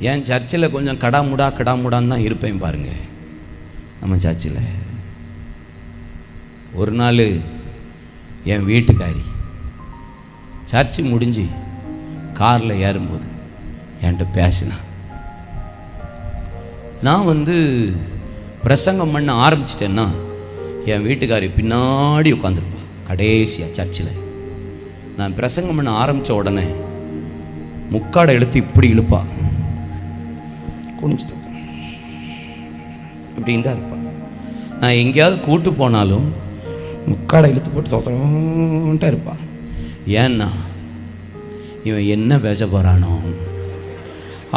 என் சர்ச்சில் கொஞ்சம் கடாமுடா கடாமுடான்னு தான் இருப்பேன் பாருங்க. நம்ம சர்ச்சில். ஒரு நாள் என் வீட்டுக்காரி சர்ச்சு முடிஞ்சு காரில் ஏறும்போது என்கிட்ட பேசினான் நான் வந்து பிரசங்கம் பண்ண ஆரம்பிச்சிட்டேன்னா என் வீட்டுக்காரி பின்னாடி உட்காந்துருப்பா கடைசியாக சர்ச்சில். நான் பிரசங்கம் பண்ண ஆரம்பித்த உடனே முக்காடை இழுத்து இப்படி இழுப்பாள் குனிஞ்சிட்டு இப்படின்னு தான் இருப்பான். நான் எங்கேயாவது கூட்டு போனாலும் முக்காடை இழுத்து போட்டு தோத்தோன்ட்டே இருப்பான். ஏன்னா இவன் என்ன பேச போகிறானோ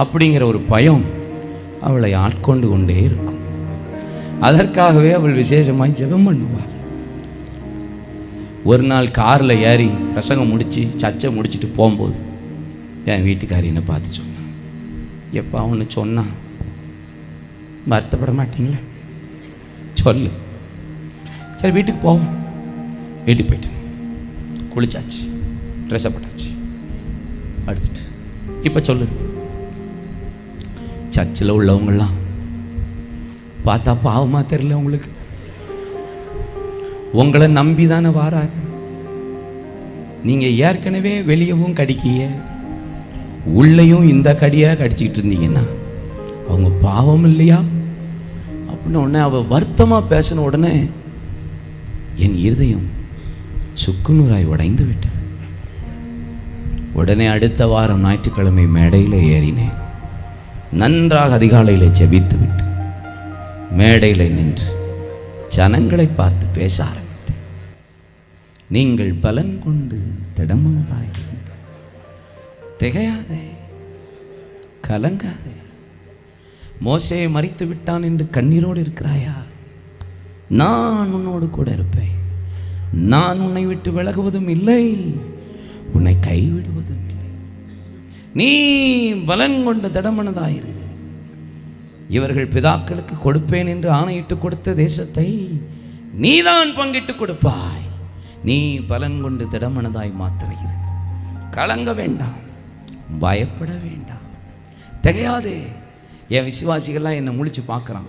அப்படிங்கிற ஒரு பயம் அவளை ஆட்கொண்டு கொண்டே இருக்கும். அதற்காகவே அவள் விசேஷமாய் ஜெபம் பண்ணுவாள். ஒரு நாள் காரில் ஏறி பிரசங்கம் முடித்து சர்ச்சை முடிச்சுட்டு போகும்போது என் வீட்டுக்காரி என்னை பார்த்துச்சோம் எப்பா ஒன்று சொன்னான் வருத்தப்பட மாட்டீங்களே? சொல்லு. சரி வீட்டுக்கு போவோம். வீட்டுக்கு போயிட்டு குளிச்சாச்சு. ட்ரெஸ்ஸை போட்டாச்சு. அடுத்துட்டு இப்போ சொல்லு. சர்ச்சில் உள்ளவங்கள்லாம் பார்த்தா பாவமாக தெரியல உங்களுக்கு. உங்களை நம்பி தானே வாராங்க. நீங்கள் ஏற்கனவே வெளியவும் கடிக்கிய உள்ளேயும் இந்த கடியாக கடிச்சிக்கிட்டு இருந்தீங்கன்னா அவங்க பாவம் இல்லையா? அப்படின்னு உடனே அவள் வருத்தமாக பேசின உடனே என் இருதயம் சுக்குநூறாய் உடைந்து விட்டது. உடனே அடுத்த வாரம் ஞாயிற்றுக்கிழமை மேடையில் ஏறினேன். நன்றாக அதிகாலையில் செபித்து விட்டு மேடையில் நின்று ஜனங்களை பார்த்து பேச ஆரம்பித்தேன். நீங்கள் பலன் கொண்டு திடமனதாயிருங்கள் திகையாதே கலங்காதே. மோசையை மறித்து விட்டான் என்று கண்ணீரோடு இருக்கிறாயா? நான் உன்னோடு கூட இருப்பேன். நான் உன்னை விட்டு விலகுவதும் இல்லை உன்னை கைவிடுவதும் இல்லை. நீ பலன் கொண்ட திடமனதாயிரு. இவர்கள் பிதாக்களுக்கு கொடுப்பேன் என்று ஆணையிட்டு கொடுத்த தேசத்தை நீதான் பங்கிட்டு கொடுப்பாய். நீ பலன் கொண்டு திடமனதாய் மாத்திரையிரு கலங்க வேண்டாம். பயப்பட வேண்டாம். திகையாதே என் விசுவாசிகள்லாம் என்னை முழிச்சு பார்க்குறான்.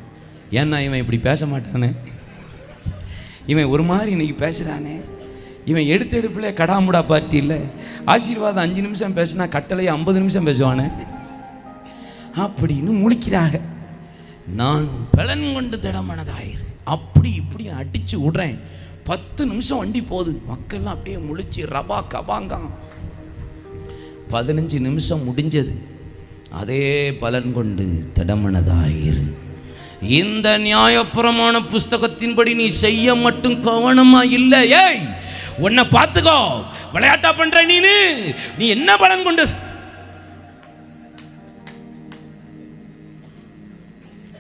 ஏன்னா இவன் இப்படி பேச மாட்டானே. இவன் ஒரு மாதிரி இன்னைக்கு பேசுகிறானே இவன் எடுத்து எடுப்பில் கடாமுடா பார்ட்டி இல்லை. ஆசீர்வாதம் அஞ்சு நிமிஷம் பேசினா கட்டளை ஐம்பது நிமிஷம் பேசுவானே. அப்படின்னு முழிக்கிறாங்க. நான் பலன் கொண்டு திடமனதாயிரு. அப்படி இப்படி அடிச்சு விடுறேன். பத்து நிமிஷம் வண்டி போகுது. மக்கள்லாம் அப்படியே முழிச்சு ரபா கபாங்கான் பதினஞ்சு நிமிஷம் முடிஞ்சது. அதே பலன் கொண்டு திடமனதாயிரு. இந்த நியாயப்பிரமாண புஸ்தகத்தின்படி நீ செய்ய மட்டும் கவனமா இல்லை. ஏய் உன்னை பார்த்துக்கோ. விளையாட்டா பண்ற நீனு. நீ என்ன பலன் கொண்டு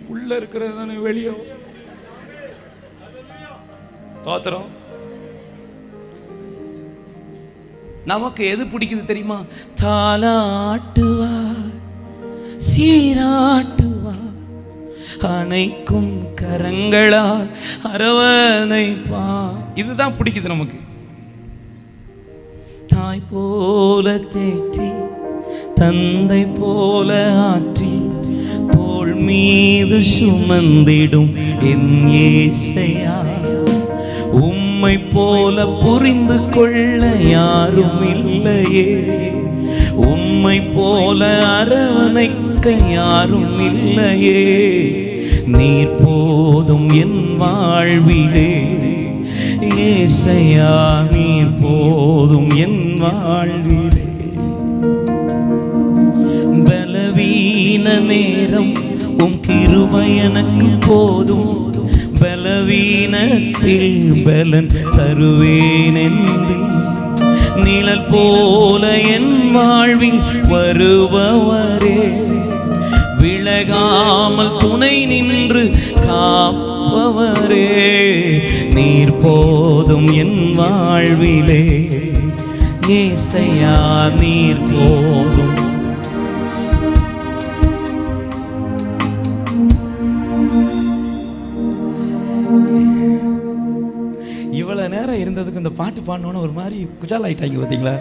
உள்ள இருக்கிறது தானே வெளியே. தோத்திரம் நமக்கு எது பிடிக்குது தெரியுமா? தாலாட்டுவார் சீராட்டுவார் அணைக்கும் கரங்களால் அரவணைப்பா இதுதான் பிடிக்குது நமக்கு. தாய் போல தேற்றி தந்தை போல ஆற்றி தோல் மீது சுமந்திடும் என் ஏசையா. உம்மை போல புரிந்து கொள்ள யாரும் இல்லையே. உம்மை போல அரவணைக்க யாரும் இல்லையே. நீர் போதும் என் வாழ்விலே. ஏசையா நீர் போதும் என் வாழ்விலே. பலவீன நேரம் உம் கிருபை எனக்கு போதும். பலவீனத்தில் பலன் தருவேனென்று. நிழல் போல என் வாழ்வில் வருபவரே. விலகாமல் துணை நின்று காப்பவரே. நீர் போதும் என் வாழ்விலே. ஏசையா நீர் போதும். இவ்வளோ நேரம் இருந்ததுக்கு இந்த பாட்டு பாடணுன்னு ஒரு மாதிரி குஜால் ஆகிட்டாங்க பார்த்தீங்களா?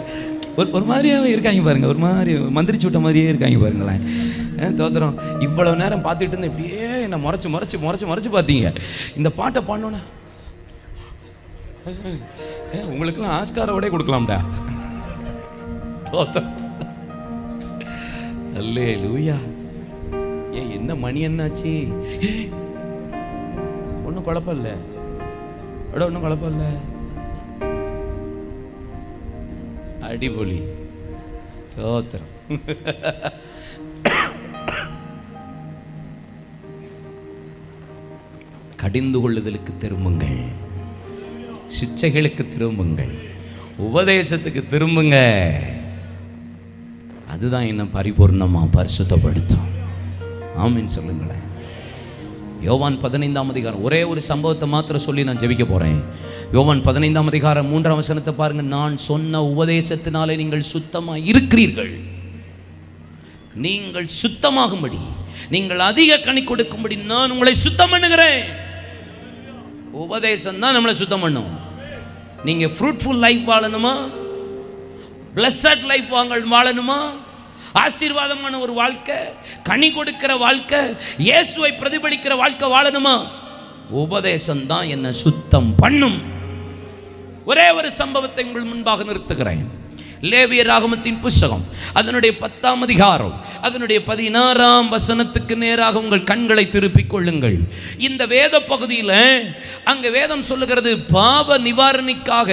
ஒரு ஒரு மாதிரியாகவே இருக்காங்க பாருங்க. ஒரு மாதிரி மந்திரிச்சு விட்ட மாதிரியே இருக்காங்க பாருங்களேன். ஏன் தோத்துறோம் இவ்வளவு நேரம் பார்த்துட்டு இருந்தேன் இப்படியே என்னை முறைச்சி முறைச்சி முறைச்சி முறைச்சி பார்த்தீங்க. இந்த பாட்டை பாடணுன்னா ஏ உங்களுக்கெல்லாம் ஆஸ்காரோட கொடுக்கலாம்டா. தோத்தம் அல்லே லூயா ஏ என்ன மணி என்னாச்சு ஒன்றும் குழப்பம் இல்லை. அட ஒன்றும் குழப்பம் இல்லை. அடிபொலி. தோத்திரம். கடிந்து கொள்ளுதலுக்கு திரும்புங்கள். சிச்சைகளுக்கு திரும்புங்கள். உபதேசத்துக்கு திரும்புங்க. அதுதான் என்ன பரிபூர்ணமா பரிசுத்தப்படுத்தும். ஆமீன் சொல்லுங்களேன். யோவான் பதினைந்தாம் அதிகாரம். ஒரே ஒரு சம்பவத்தை மாத்திரம் சொல்லி நான் ஜெபிக்க போகிறேன் யோவான் பதினைந்தாம் அதிகாரம் மூன்றாம் வசனத்தை பாருங்க. நான் சொன்ன உபதேசத்தினாலே நீங்கள் சுத்தமாக இருக்கிறீர்கள். நீங்கள் சுத்தமாகும்படி நீங்கள் அதிக கணி கொடுக்கும்படி நான் உங்களை சுத்தம் பண்ணுகிறேன். உபதேசம் தான் நம்மளை சுத்தம் பண்ணும். நீங்கள் ஃப்ரூட்ஃபுல் லைஃப் வாழணுமா? பிளஸட் லைஃப் வாங்க வாழணுமா? ஆசீர்வாதமான ஒரு வாழ்க்கை கனி கொடுக்கிற வாழ்க்கை இயேசுவை பிரதிபலிக்கிற வாழ்க்கை வாழணுமா? உபதேசம் தான் என்னை சுத்தம் பண்ணும். ஒரே ஒரு சம்பவத்தை உங்கள் முன்பாக நிறுத்துகிறேன். லேவிய ராகமத்தின் புஸ்தகம். அதனுடைய பத்தாம் அதிகாரம் அதனுடைய பதினாறாம் வசனத்துக்கு நேராக உங்கள் கண்களை திருப்பிக் கொள்ளுங்கள். இந்த வேத பகுதியில் அங்க வேதம் சொல்லுகிறது பாவ நிவாரணிக்காக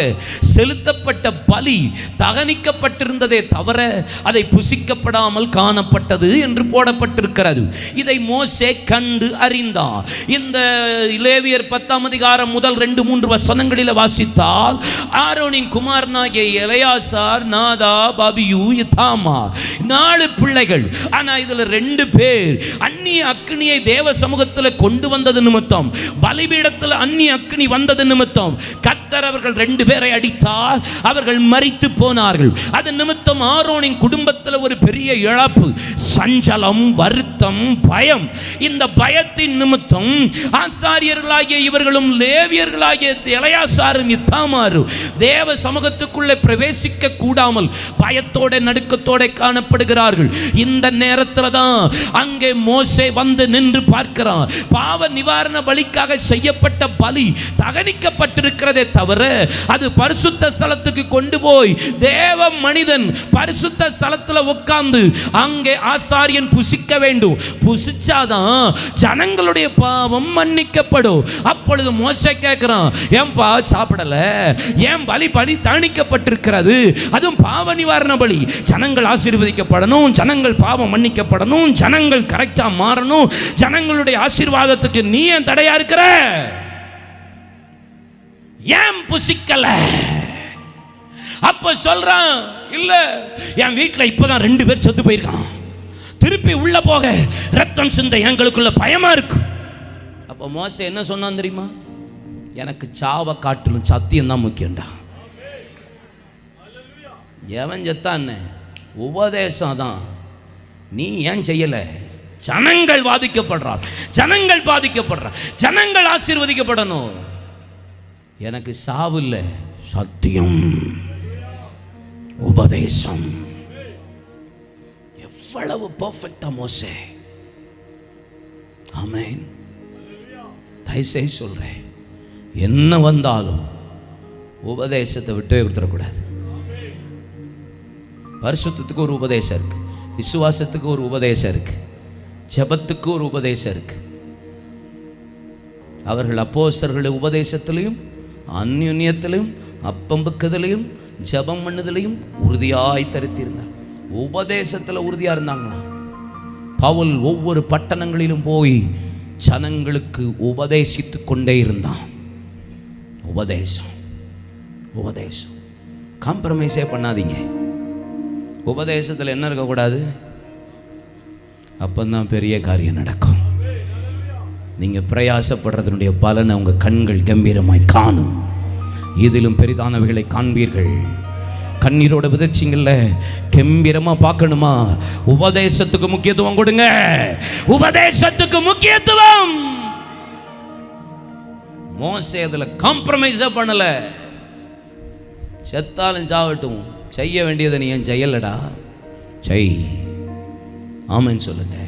செலுத்தப்பட்ட பலி தகனிக்கப்பட்டிருந்ததே தவிர அதை புசிக்கப்படாமல் காணப்பட்டது என்று போடப்பட்டிருக்கிறது. இதை மோசே கண்டு அறிந்தார் இந்த இலேவியர் பத்தாம் அதிகாரம் முதல் ரெண்டு மூன்று வசனங்களில் வாசித்தால் ஆரோனின் குமாரனாகிய இளையாசார் நாதா பாபியு இத்தாமா நாலு பிள்ளைகள். ஆனா இதுல ரெண்டு பேர். அந்நிய அக்னியை தேவ சமூகத்தில் கொண்டு வந்தது நிமித்தம் பலிபீடத்தில் அந்நிய அக்னி வந்தது நிமித்தம் கத்தர் அவர்கள் ரெண்டு பேரை அடித்தார் அவர்கள் மறித்து போனார்கள். அது நிமித்தம் ஆரோனின் குடும்பத்தில் ஒரு பெரிய இழப்பு சஞ்சலம் வருத்தம் பயம். இந்த பயத்தின் நிமித்தம் ஆசாரியர்களாகிய இவர்களும் லேவியர்களாகிய இளையாசாரும் இத்தாமாரும் தேவ சமூகத்துக்குள்ளே பிரவேசிக்க கூடாமல் பயத்தோட நடுக்கத்தோட காணப்படுகிறார்கள். இந்த நேரத்தில் தான் அங்கே மோசே வந்து நின்று பார்க்கிறான். பாவ நிவாரண பலிக்காக செய்யப்பட்ட பலி தகனிக்கப்பட்டிருக்கிறதே தவிர அது பரிசுத்த ஸ்தலத்துக்கு கொண்டு போய் தேவ மனிதன் பரிசுத்த ஸ்தலத்தில் உட்கார்ந்து அங்கே ஆசாரியன் புசிக்க வேண்டும். புசிச்சாதான் ஜனங்களுடைய பாவம் மன்னிக்கப்படும். அப்பொழுது மோசை கேட்கிறான் ஏன்பா சாப்பிடல? ஏன் பலி பலி தணிக்கப்பட்டிருக்கிறது அதுவும் பாவ நிவாரண பலி. ஜனங்கள் ஜனங்கள் ஆசீர்வதிக்கப்படணும் ஜனங்கள் பாவம் மன்னிக்கப்படணும் ஜனங்கள் கரெக்டாக மாறணும் ஜனங்களுடைய ஆசீர்வாதத்துக்கு நீ ஏன் தடையா இருக்கிற? ஏன் புசிக்கல? அப்ப சொல்றான் இல்ல என் வீட்டில் இப்பதான் ரெண்டு பேர் செத்து போயிருக்கான். திருப்பி உள்ள போக ரத்தம் சிந்த எங்களுக்குள்ள பயமா இருக்கு. அப்ப மோச என்ன சொன்னான் தெரியுமா? எனக்கு சாவை காட்டிலும் சத்தியம் தான் முக்கியம்டா. எவன் செத்தான்னு உபதேசம் தான் நீ ஏன் செய்யலை? ஜனங்கள் பாதிக்கப்படுறார் ஜனங்கள் பாதிக்கப்படுறார் ஜனங்கள் ஆசீர்வதிக்கப்படணும். எனக்கு சாவு இல்லை. சத்தியம். உபதேசம். எவ்வளவு பர்ஃபெக்டா மோசே. ஆமேன். தயசை சொல்றேன். என்ன வந்தாலும் உபதேசத்தை விட்டே கொடுத்துடக்கூடாது. பரிசுத்தத்துக்கு ஒரு உபதேசம் இருக்கு. விசுவாசத்துக்கு ஒரு உபதேசம் இருக்கு. ஜெபத்துக்கு ஒரு உபதேசம் இருக்கு. அவர்கள் அப்போஸ்தலர்களுடைய உபதேசத்திலையும் அந்யுன்யத்திலையும் அப்பம்புக்குதலையும் ஜெபம் பண்ணதிலையும் உறுதியாய் தரித்திருந்தார். உபதேசத்தில் உறுதியாக இருந்தாங்களாம் பவுல் ஒவ்வொரு பட்டணங்களிலும் போய் ஜனங்களுக்கு உபதேசித்து கொண்டே இருந்தான். உபதேசம். உபதேசம். காம்ப்ரமைஸே பண்ணாதீங்க. உபதேசத்தில் என்ன இருக்கக்கூடாது அப்பந்தான் பெரிய காரியம் நடக்கும். நீங்கள் பிரயாசப்படுறதனுடைய பலனை உங்கள் கண்கள் கம்பீரமாய் காணும். இதிலும் பெரிதானவைகளை காண்பீர்கள். கண்ணீரோட விதைச்சிங்கல்ல கம்பீரமா பார்க்கணுமா? உபதேசத்துக்கு முக்கியத்துவம் கொடுங்க. உபதேசத்துக்கு முக்கியத்துவம்! மோசே அதில் காம்ப்ரமைஸே பண்ணல. செத்தாலும் சாகட்டும். செய்ய வேண்டியதை நீ ஏன் செய்யலடா? செய். ஆமென்னு சொல்லுங்கள்